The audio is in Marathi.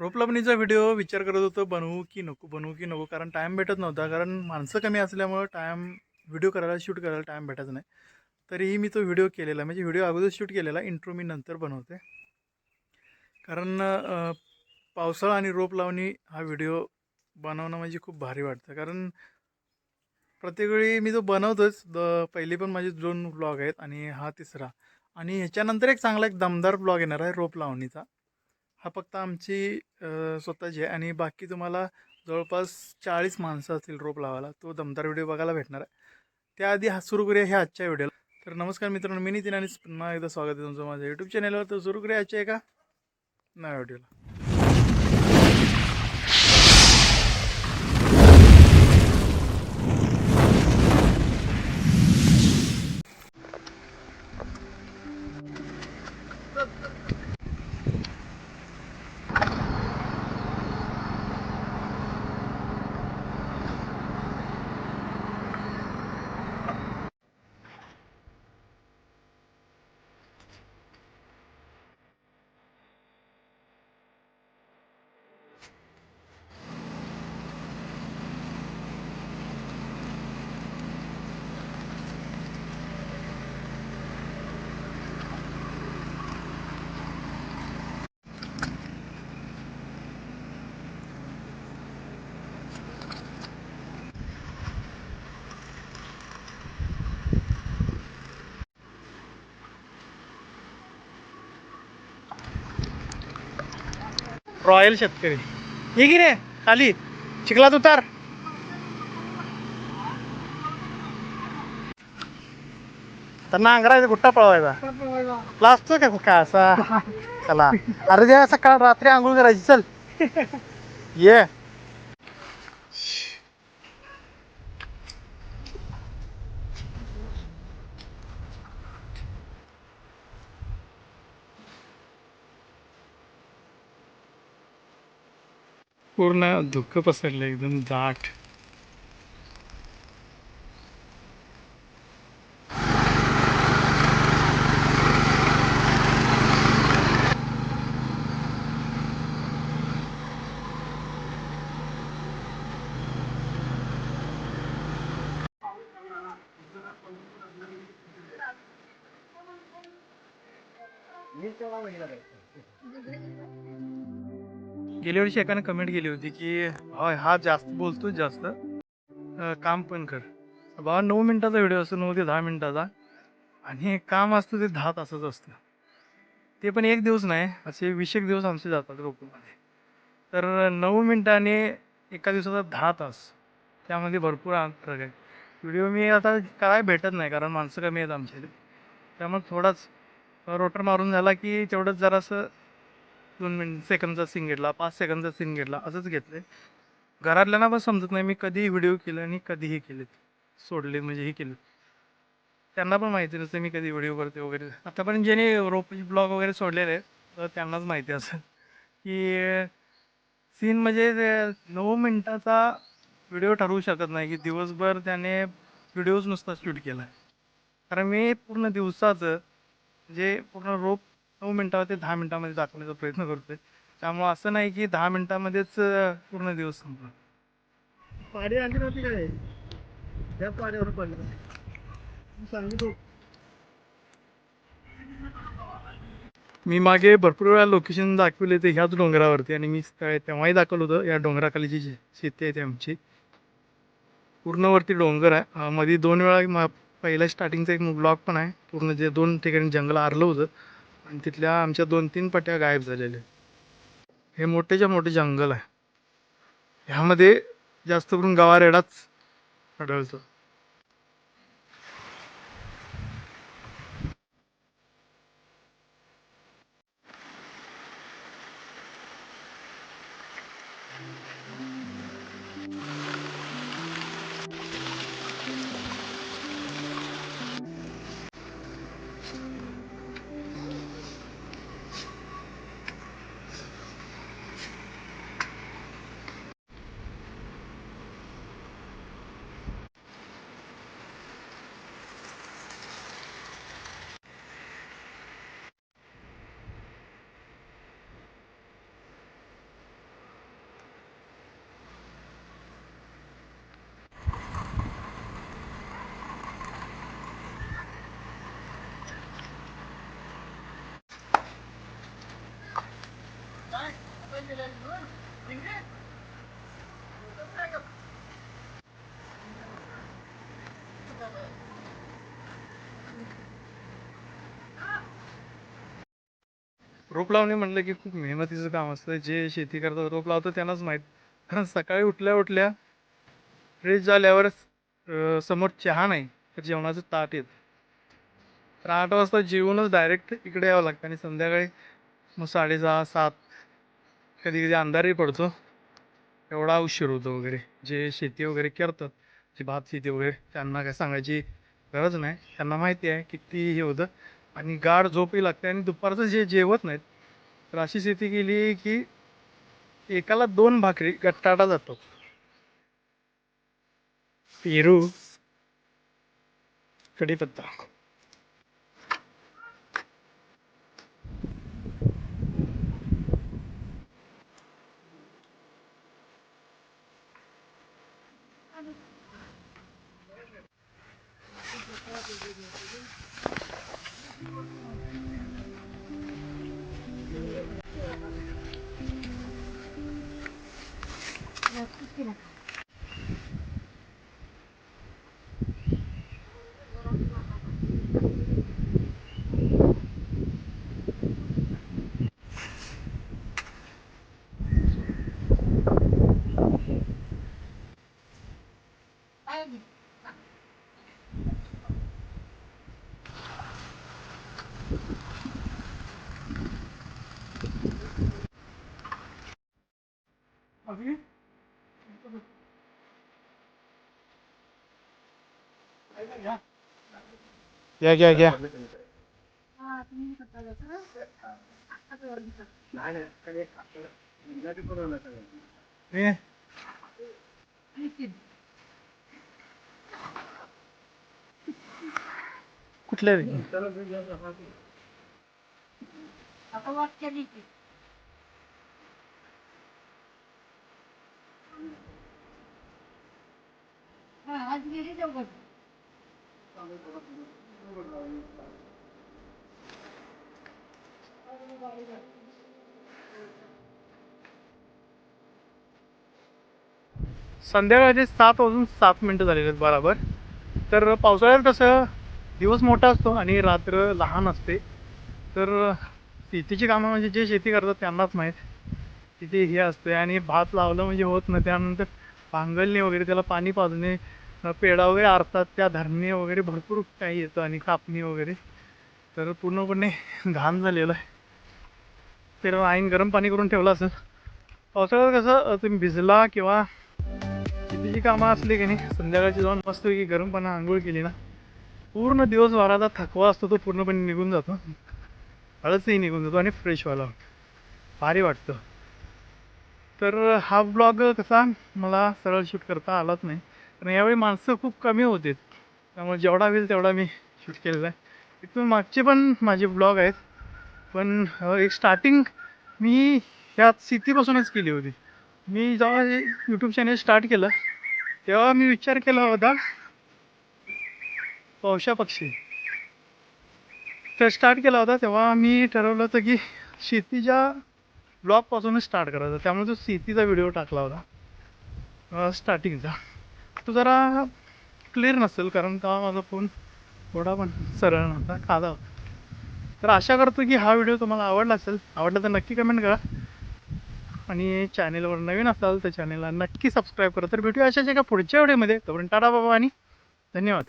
रोपलावणीचा व्हिडिओ विचार करत होतो बनवू की नको बनवू की नको कारण टाईम भेटत नव्हता कारण माणसं कमी असल्यामुळं टाईम व्हिडिओ करायला शूट करायला टाईम भेटायचा नाही. तरीही मी तो व्हिडिओ केलेला म्हणजे व्हिडिओ अगोदर शूट केलेला इंट्रो मी नंतर बनवते. कारण पावसाळा आणि रोप लावणी हा व्हिडिओ बनवणं म्हणजे खूप भारी वाटतं. कारण प्रत्येक वेळी मी तो बनवतोच. द पहिले पण माझे दोन ब्लॉग आहेत आणि हा तिसरा. आणि ह्याच्यानंतर एक चांगला एक दमदार ब्लॉग येणार आहे रोप लावणीचा. हा फक्त आमची स्वतःची आहे आणि बाकी तुम्हाला जवळपास चाळीस माणसं असतील रोप लावायला तो दमदार व्हिडिओ बघायला भेटणार आहे. त्याआधी हा सुरू करूया ह्या आजच्या व्हिडिओला. तर नमस्कार मित्रांनो मी नितीन आणि पुन्हा एकदा स्वागत आहे तुमचं माझ्या यूट्यूब चॅनलवर तर सुरू करूया आजच्या एका नव्या व्हिडिओला. रॉयल शेतकरी. ये की रे खाली. चिखलात उतार. त्यांना अंगरायचा गुट्टा पळवायचा. लाजतो का काय असा? चला. अरे द्या सकाळ रात्री आंघोळ करायची चल. ये. पूर्ण धुकं पसरलं एकदम दाट. गेल्या वर्षी एकाने कमेंट केली होती की होय हा जास्त बोलतो जास्त. काम पण कर. बाबा नऊ मिनिटाचा व्हिडिओ असतो नऊ ते दहा मिनिटाचा. आणि काम असतं ते दहा तासाचं असतं. ते पण एक दिवस नाही असे वीस एक दिवस आमचे जातात रोपमध्ये तर नऊ मिनिटाने एका दिवसाचा दहा तास. त्यामध्ये भरपूर फरक आहे. व्हिडिओ मी आता काय भेटत नाही कारण माणसं कमी आहेत आमच्या इथे त्यामुळे थोडाच रोटर मारून झाला की तेवढंच जरासं दोन मिनिट सेकंदचा सीन घेतला पाच सेकंदचा सीन घेतला असंच घेतलं आहे घरातल्यांना पण समजत नाही मी कधीही व्हिडिओ केलं आणि कधीही केले सोडले म्हणजे हे केले. त्यांना पण माहिती नसतं मी कधी व्हिडिओ करते वगैरे. आतापर्यंत ज्याने रोप ब्लॉग वगैरे सोडलेले आहेत तर त्यांनाच माहिती असेल की सीन म्हणजे नऊ मिनटाचा व्हिडिओ ठरवू शकत नाही की दिवसभर त्याने व्हिडिओज नुसता शूट केला कारण मी पूर्ण दिवसाचं जे पूर्ण रोप नऊ मिनटावर ते दहा मिनटामध्ये दाखवण्याचा प्रयत्न करतोय. त्यामुळं असं नाही की दहा मिनटामध्येच पूर्ण दिवस संपला पाणी आली नव्हती काय? त्या पाण्यावर पडलं. सांगितलं मी मागे भरपूर वेळा लोकेशन दाखवले ते ह्याच डोंगरावरती आणि मी काय तेव्हाही दाखवलं होतं. या डोंगराखाली जी शेती आहे ती आमची. पूर्ण वरती डोंगर आहे. मध्ये दोन वेळा पहिल्या स्टार्टिंगचा एक ब्लॉग पण आहे. पूर्ण जे दोन ठिकाणी जंगल आरलं होतं. आणि तिथल्या आमच्या दोन तीन पट्ट्या गायब झालेल्या हे मोठेच्या मोठे जंगल आहे. ह्यामध्ये जास्त करून गवारेडाच आढळतो. रोप लावणे म्हणलं की खूप मेहनतीचं काम असतं. जे शेती करतात रोप लावतात त्यांनाच माहीत. कारण सकाळी उठल्या उठल्या फ्रेश झाल्यावरच समोर चहा नाही तर जेवणाचं ताट येत. तर आठ वाजता जेवूनच डायरेक्ट इकडे यावं लागतं आणि संध्याकाळी मग साडेसहा सात कधी कधी अंधारही पडतो. एवढा उशीर होतो वगैरे. जे शेती वगैरे करतात जे भात शेती वगैरे त्यांना काय सांगायची गरज नाही. त्यांना माहिती आहे किती हे होतं. आणि गाढ झोपही लागते आणि दुपारचं जे जेवत नाहीत तर अशी शेती केली की एकाला दोन भाकरी गट्टाटा जातो. पेरू कढीपत्ता. Have you? घ्या घ्या घ्या. हे. कुठल्या रे? आता वाक्य लिहिते संध्याकाळचे सात वाजून सात मिनटं झालेले आहेत बराबर. तर पावसाळ्यात कसं दिवस मोठा असतो आणि रात्र लहान असते. तर शेतीची कामं म्हणजे जे शेती करतात त्यांनाच माहीत. तिथे हे असते आणि भात लावलं म्हणजे होत नाही. त्यानंतर भांगलणे वगैरे त्याला पाणी पाजणे पेढा वगैरे आरतात त्या धरणे वगैरे भरपूर काही येतं आणि कापणी वगैरे. तर पूर्णपणे घाण झालेलं आहे. तर आईन गरम पाणी करून ठेवलं असेल. पावसाळ्यात कसं तुम्ही भिजला किंवा शेतीची कामं असली की नाही संध्याकाळची जाऊन मस्त की गरम पाणी आंघोळ केली ना पूर्ण दिवस वाराचा थकवा असतो तो पूर्णपणे निघून जातो. हळदही निघून जातो आणि फ्रेश व्हायला भारी वाटतं. तर हा ब्लॉग कसा मला सरळ शूट करता आलाच नाही. कारण यावेळी माणसं खूप कमी होते. त्यामुळे जेवढा होईल तेवढा मी शूट केलेला आहे. इथून मागचे पण माझे ब्लॉग आहेत. पण एक स्टार्टिंग मी ह्या सिटीपासूनच केली होती. मी जेव्हा हे यूट्यूब चॅनल स्टार्ट केलं तेव्हा मी विचार केला होता पावशा पक्षी. तर स्टार्ट केला होता तेव्हा मी ठरवलं होतं की शेतीच्या ब्लॉगपासूनच स्टार्ट करायचं. त्यामुळे तो शेतीचा व्हिडिओ टाकला होता. स्टार्टिंगचा तो जरा क्लिअर नसेल कारण तेव्हा माझा फोन थोडा पण सरळ नव्हता खादा होता. तर आशा करतो की हा व्हिडिओ तुम्हाला आवडला असेल. आवडला तर नक्की कमेंट करा. आणि चॅनेलवर नवीन असाल तर चॅनेलला नक्की सबस्क्राईब करा. तर भेटूया अशाच एका पुढच्या व्हिडिओमध्ये. तोपर्यंत टाटा बाबा आणि धन्यवाद.